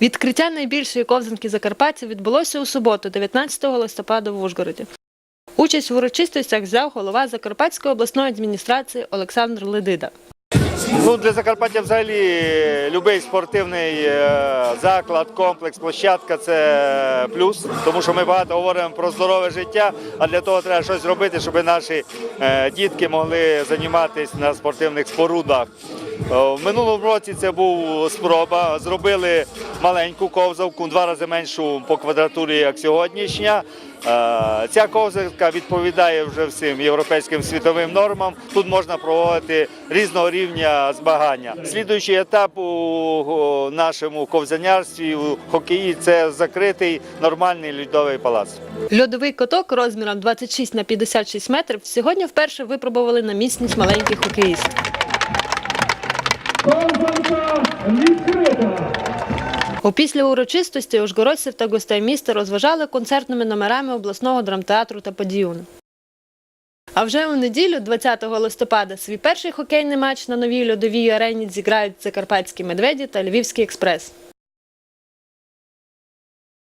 Відкриття найбільшої ковзанки Закарпаття відбулося у суботу, 19 листопада в Ужгороді. Участь в урочистостях взяв голова Закарпатської обласної адміністрації Олександр Ледида. Ну, для Закарпаття взагалі будь-який спортивний е, заклад, комплекс, площадка це плюс, тому що ми багато говоримо про здорове життя, а для того треба щось робити, щоб наші е, дітки могли займатися на спортивних спорудах. Е, В минулому році це був спроба. Зробили маленьку ковзавку, два рази меншу по квадратурі, як сьогоднішня. Е, Ця ковзанка відповідає вже всім європейським світовим нормам. Тут можна проводити різного рівня змагання. Слідуючий етап у нашому ковзанярстві, у хокеї це закритий нормальний льодовий палац. Льодовий каток розміром 26 на 56 метрів сьогодні вперше випробували на міцність маленьких хокеїстів. Відкрита. У після урочистості ужгородців та гостей міста розважали концертними номерами обласного драмтеатру та подіюну. А вже у неділю, 20 листопада, свій перший хокейний матч на новій льодовій арені зіграють Закарпатські медведі та Львівський експрес.